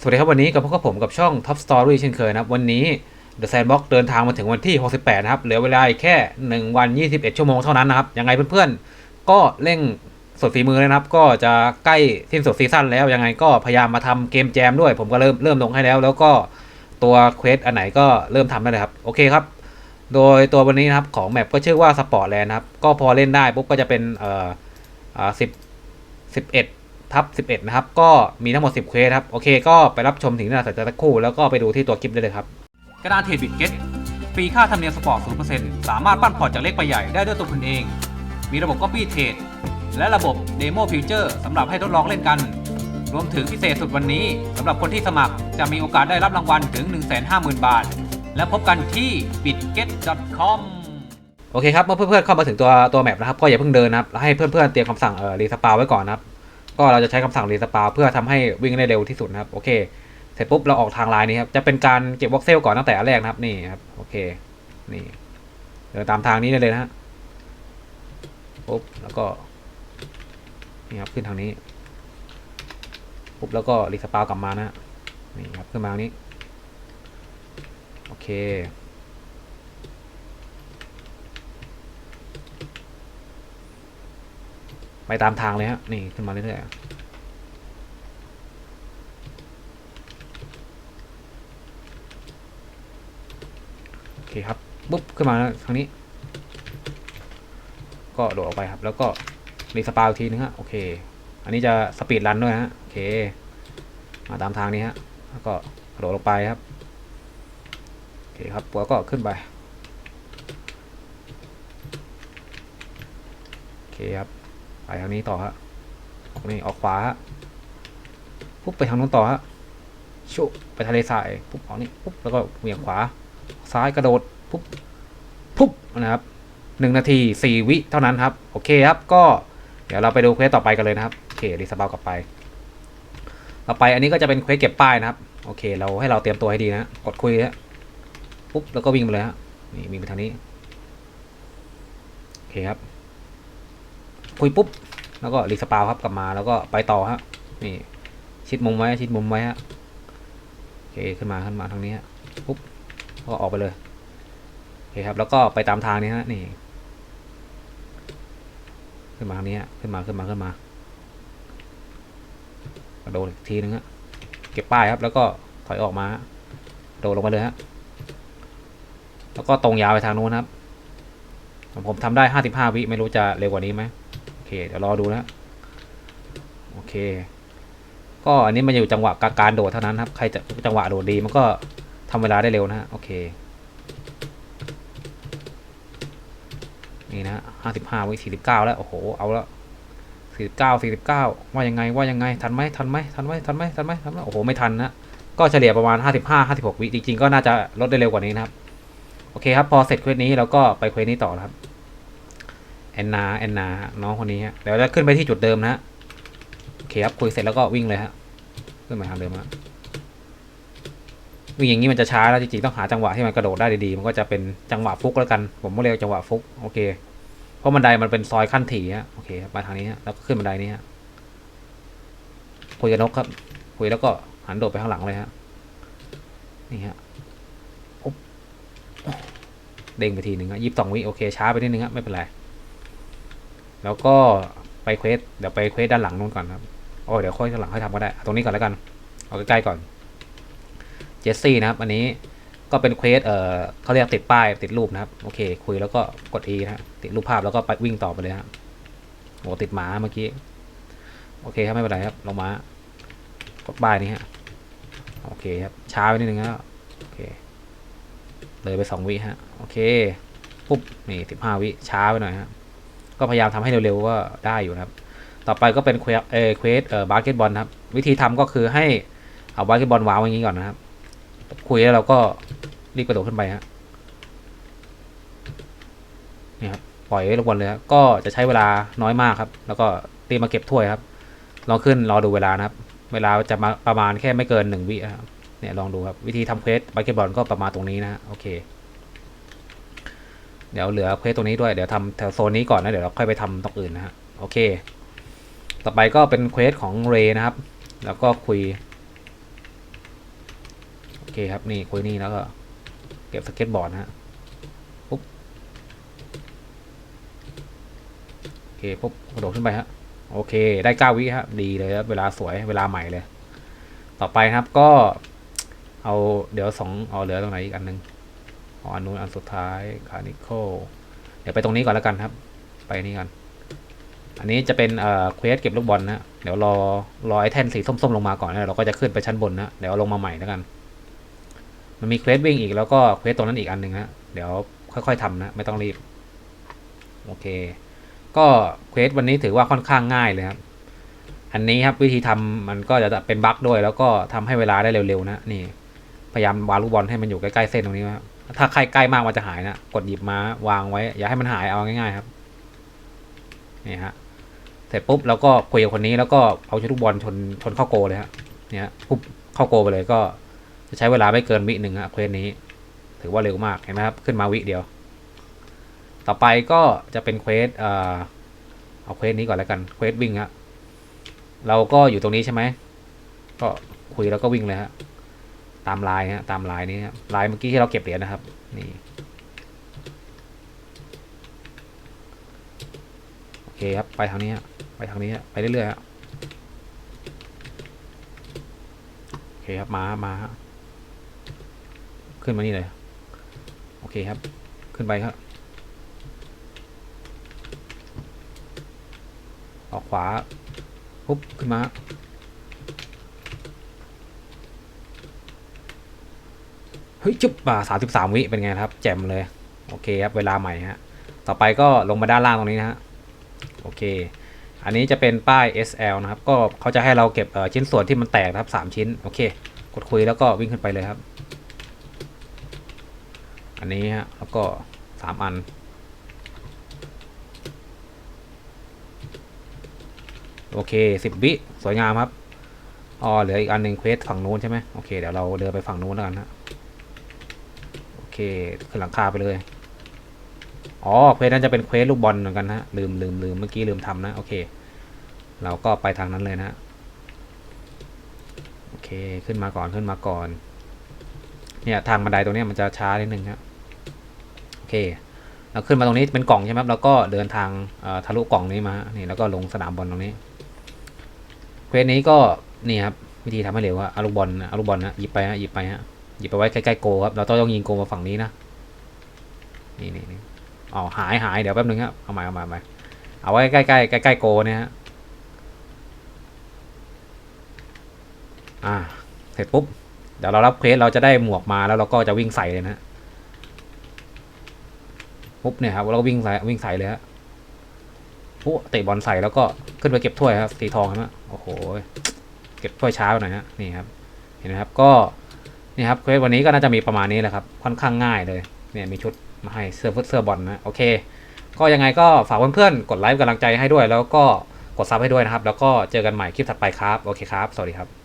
สวัสดีครับวันนี้กับพวกบผมกับช่อง Top Story เช่นเคยนะครับ วันนี้ The Sandbox เดินทางมาถึงวันที่ 68 นะครับ เหลือเวลาแค่ 1 วัน 21 ชั่วโมงเท่านั้นนะครับ ยังไงเพื่อนๆ ก็เร่งสดฝีมือนะครับ ก็จะใกล้สิ้นสุดซีซั่นแล้ว ยังไงก็พยายามมาทำเกมแจมด้วย ผมก็เริ่มเริ่มลงให้แล้ว แล้วก็ตัวเควสอันไหนก็เริ่มทำได้เลยครับ โอเคครับ โดยตัววันนี้นะครับของแมปก็ชื่อว่า Sport Land นะครับ ก็พอเล่นได้ปุ๊บก็จะเป็นเอ่ออ่า10 11 ทับ11 นะครับ ก็มีทั้งหมด 10 เควสครับ โอเค ก็ไปรับชมถึงหน้าสัจจะสักครู่ แล้วก็ไปดูที่ตัวคลิปได้เลยครับ กระดานเทรดบิตเก็ตฟรีค่าธรรมเนียมสปอร์ต 0%สามารถปั้นพอร์ตจากเล็กไปใหญ่ได้ด้วยตัวคุณเอง มีระบบ Copy Trade และระบบ Demo Future สำหรับให้ทดลองเล่นกัน รวมถึงพิเศษสุดวันนี้สำหรับคนที่สมัครจะมีโอกาสได้รับรางวัลถึง 150,000 บาท และพบกันที่ bitget.com โอเคครับ เมื่อเพื่อนๆเข้ามาถึงตัวตัวแมปนะครับ ก็อย่าเพิ่งเดินนะครับแล้วให้เพื่อนๆเตรียมคำสั่งเอ่อรีสปาไว้ก่อนนะครับ ก็เราจะใช้คำสั่งรีสปาเพื่อทำให้วิ่งได้เร็วที่สุดนะครับ โอเค เสร็จปุ๊บเราออกทางลน์นี้ครับ จะเป็นการเก็บวอกเซลก่อนตั้งแต่อันแรกนะครับ นี่ครับ โอเค นี่ เดินตามทางนี้ได้เลยนะฮะปุ๊บ แล้วก็ นี่ครับ ขึ้นทางนี้ ปุ๊บ แล้วก็รีสปากลับมานะฮะนี่ครับ ขึ้นมาทางนี้ โอเค ไปตามทางเลยฮะ นี่ขึ้นมาเรื่อยๆ โอเคครับ ปุ๊บ ขึ้นมาทางนี้ ก็โดดออกไปครับ แล้วก็รีสปาอีกทีนึงฮะ โอเค อันนี้จะสปีดรันด้วยฮะ โอเค มาตามทางนี้ฮะ แล้วก็โดดลงไปครับ โอเคครับปัวก็ขึ้นไป โอเคครับ ไปทางนี้ต่อฮะนี่ออกขวาฮะปุ๊บไปทางนู้นต่อฮะชุบไปทะเลทรายปุ๊บออกนี่ปุ๊บแล้วก็เหวี่ยงขวา ซ้ายกระโดดปุ๊บปุ๊บนะครับหนึ่งนาทีสี่วิเท่านั้นครับ โอเคครับ ก็เดี๋ยวเราไปดูเควสต่อไปกันเลยนะครับ โอเครีสปาวกลับไปต่อไปอันนี้ก็จะเป็นเควสเก็บป้ายนะครับ โอเค เราให้เราเตรียมตัวให้ดีนะกดคุยฮะปุ๊บแล้วก็วิ่งไปเลยฮะนี่วิ่งไปทางนี้ โอเคครับ คุยปุ๊บ แล้วก็รีสปาวครับกลับมาแล้วก็ไปต่อฮะนี่ชิดมุมไว้ชิดมุมไว้ฮะโอเคขึ้นมาขึ้นมาทางนี้ฮะปุ๊บก็ออกไปเลยโอเคครับ แล้วก็ไปตามทางนี้ฮะนี่ ขึ้นมาทางนี้ฮะขึ้นมาขึ้นมาขึ้นมากระโดดอีกทีนึงฮะเก็บป้ายครับ แล้วก็ถอยออกมาฮะโดดลงมาเลยฮะแล้วก็ตรงยาวไปทางนู้นครับผมทำได้ห้าสิบห้าวิไม่รู้จะเร็วกว่านี้ไหม เค เดี๋ยวรอดูนะโอเค ก็อันนี้มันอยู่จังหวะการโดดเท่านั้นครับ ใครจะจังหวะโดดดีมันก็ทำเวลาได้เร็วนะโอเคนี่นะห้าสิบห้าวิสี่สิบเก้าแล้ว โอ้โห เอาแล้วสี่สิบเก้าสี่สิบเก้าว่ายังไง ว่ายังไง ทันไหมทันไหมทันไหมทันไหมทันไหมทันไหมโอ้โห ไม่ทันนะ ก็เฉลี่ยประมาณห้าสิบห้าห้าสิบหกวิ จริงๆ ก็น่าจะลดได้เร็วกว่านี้นะครับ โอเคครับ พอเสร็จเควสนี้เราก็ไปเควสนี้ต่อครับ แอนนาแอนนาน้องคนนี้ฮะเดี๋ยวจะขึ้นไปที่จุดเดิมนะฮะโอเคครับคุยเสร็จแล้วก็วิ่งเลยฮะขึ้นมาทางเดิมฮะวิ่งอย่างนี้มันจะช้าแล้วจริงๆต้องหาจังหวะที่มันกระโดดได้ดีๆมันก็จะเป็นจังหวะฟุกแล้วกัน ผมก็เรียกจังหวะฟุกโอเคเพราะบันไดมันเป็นซอยขั้นถี่ฮะโอเคครับมาทางนี้ฮะแล้วก็ขึ้นบันไดนี้ฮะคุยกับนกครับ คุยแล้วก็หันโดดไปข้างหลังเลยฮะนี่ฮะเด้งไปทีหนึ่งฮะยี่สิบสองวิโอเคช้าไปนิดนึงฮะไม่เป็นไร แล้วก็ไปเควสเดี๋ยวไปเควสด้านหลังนู้นก่อนครับโอ้เดี๋ยวค่อยด้านหลังค่อยทำก็ได้ตรงนี้ก่อนแล้วกันเอาใกล้ๆก่อนเจสซี่นะครับ อันนี้ก็เป็นเควสเอ่อเขาเรียกติดป้ายติดรูปนะครับโอเค คุยแล้วก็กด E นะติดรูปภาพแล้วก็ไปวิ่งต่อไปเลยฮะโอ้ติดหมาเมื่อกี้โอเคครับไม่เป็นไรครับลงมากดป้ายนี้ฮะโอเคครับช้าไปนิดนึงแล้วโอเคเลยไปสองวิฮะโอเคปุ๊บนี่สิบห้าวิช้าไปหน่อยฮะ ก็พยายามทำให้เร็วๆก็ได้อยู่นะครับ ต่อไปก็เป็นเควสเอเควสเอ่อบาสเกตบอลครับ วิธีทำก็คือให้เอาบาสเกตบอลวางไว้อย่างนี้ก่อนนะครับ คุยแล้วเราก็รีบกระโดดขึ้นไปฮะนี่ครับปล่อยไว้ลงบนเลยครับก็จะใช้เวลาน้อยมากครับ แล้วก็ตีมาเก็บถ้วยครับลองขึ้นรอดูเวลานะครับ เวลาจะมาประมาณแค่ไม่เกินหนึ่งวิครับเนี่ยลองดูครับ วิธีทำเควสบาสเกตบอลก็ประมาณตรงนี้นะโอเค เดี๋ยวเหลือเควสตรงนี้ด้วยเดี๋ยวทำแถวโซนนี้ก่อนนะเดี๋ยวเราค่อยไปทำตรงอื่นนะฮะโอเค ต่อไปก็เป็นเควสของเรนะครับ แล้วก็คุยโอเคครับนี่คุยนี่แล้วก็เก็บสเก็ตบอร์ดนะฮะปุ๊บโอเคปุ๊บกระโดดขึ้นไปฮะโอเค ได้เก้าวิฮะดีเลยครับเวลาสวยเวลาใหม่เลย ต่อไปครับก็ เอาเดี๋ยวสองเอาเหลือตรงไหนอีกอันหนึง อันนู้นอันสุดท้ายคาร์นิโคเดี๋ยวไปตรงนี้ก่อนแล้วกันครับ ไปนี่กัน อันนี้จะเป็นเอ่อเควสเก็บลูกบอลนะ เดี๋ยวรอรอไอ้แท่นสีส้มๆลงมาก่อนนะเราก็จะขึ้นไปชั้นบนนะ เดี๋ยวลงมาใหม่แล้วกัน มันมีเควสวิ่งอีกแล้วก็เควสตรงนั้นอีกอันหนึ่งนะ เดี๋ยวค่อยๆทำนะ ไม่ต้องรีบ โอเค ก็เควสวันนี้ถือว่าค่อนข้างง่ายเลยครับอันนี้ครับวิธีทำมันก็จะเป็นบั๊กด้วย แล้วก็ทำให้เวลาได้เร็วๆนะนี่พยายามวางลูกบอลให้มันอยู่ใกล้ๆเส้นตรงนี้นะครับ ถ้าใกล้ใกล้มากมันจะหายนะ กดหยิบมาวางไว้ อย่าให้มันหายเอาง่ายๆครับ นี่ฮะ เสร็จปุ๊บเราก็คุยกับคนนี้แล้วก็เอาชุดลูกบอลชนชนเข้าโกเลยฮะ เนี่ยปุ๊บเข้าโกไปเลยก็จะใช้เวลาไม่เกินวิหนึ่งฮะเควสนี้ ถือว่าเร็วมากเห็นไหมครับ ขึ้นมาวิเดียว ต่อไปก็จะเป็นเควสเอ่อเอาเควสนี้ก่อนแล้วกันเควสวิ่งฮะเราก็อยู่ตรงนี้ใช่ไหมก็คุยแล้วก็วิ่งเลยฮะ ตามลายฮะตามลายนี้ฮะลายเมื่อกี้ที่เราเก็บเหรียญนะครับนี่โอเคครับไปทางนี้ฮะไปทางนี้ฮะไปเรื่อยๆฮะโอเคครับมามาขึ้นมานี่เลยโอเคครับขึ้นไปครับออกขวาปุ๊บขึ้นมา ฮ้ยจุ๊บมาสามสิบสามวิเป็นไงครับ แจ่มเลย โอเคครับ เวลาใหม่ฮะ ต่อไปก็ลงมาด้านล่างตรงนี้นะฮะ โอเค อันนี้จะเป็นป้าย SL นะครับ ก็เขาจะให้เราเก็บชิ้นส่วนที่มันแตกนะครับ3ชิ้น โอเค กดคุยแล้วก็วิ่งขึ้นไปเลยครับ อันนี้ฮะ แล้วก็3อันโอเค10วิสวยงามครับ อ๋อ เหลืออีกอันหนึ่งเควสฝั่งนู้นใช่ไหมโอเค เดี๋ยวเราเดินไปฝั่งนู้นแล้วกันฮะ เคขึ้นหลังคาไปเลย อ๋อเควสนั้นจะเป็นเควสลูกบอลเหมือนกันนะลืมลืมลืมเมื่อกี้ลืมทำนะ โอเค เราก็ไปทางนั้นเลยนะ โอเคขึ้นมาก่อนขึ้นมาก่อน เนี่ยทางบันไดตรงนี้มันจะช้านิดนึงครับโอเค เราขึ้นมาตรงนี้เป็นกล่องใช่ไหมครับแล้วก็เดินทางทะลุกล่องนี้มา นี่แล้วก็ลงสนามบอลตรงนี้ เควสนี้ก็นี่ครับวิธีทำให้เร็วว่าอาลูกบอลนะอาลูกบอลนะหยิบไปฮะหยิบไปฮะ หยิบไปไว้ใกล้ๆโกครับ เราต้องยิงโกมาฝั่งนี้นะ นี่นี่นี่อ๋อหายหายเดี๋ยวแป๊บนึงครับ เอาใหม่เอาใหม่เอาใหม่เอาไว้ใกล้ใกล้ใกล้ใกล้ๆโกเนี่ยฮะ อ่า เสร็จปุ๊บ เดี๋ยวเรารับเควสเราจะได้หมวกมาแล้วเราก็จะวิ่งใส่เลยนะปุ๊บเนี่ยครับเราก็วิ่งใส่วิ่งใส่เลยฮะปุ๊บเตะบอลใส่แล้วก็ขึ้นไปเก็บถ้วยครับสีทองครับโอ้โห เก็บถ้วยเช้าหน่อยฮะนี่ครับ เห็นไหมครับ ก็ นี่ครับเควสวันนี้ก็น่าจะมีประมาณนี้แหละครับ ค่อนข้างง่ายเลยเนี่ยมีชุดมาให้เสื้อฟุตเสื้อบอลนะโอเค ก็ยังไงก็ฝากเพื่อนๆกดไลค์กำลังใจให้ด้วย แล้วก็กดซับให้ด้วยนะครับ แล้วก็เจอกันใหม่คลิปถัดไปครับ โอเคครับ สวัสดีครับ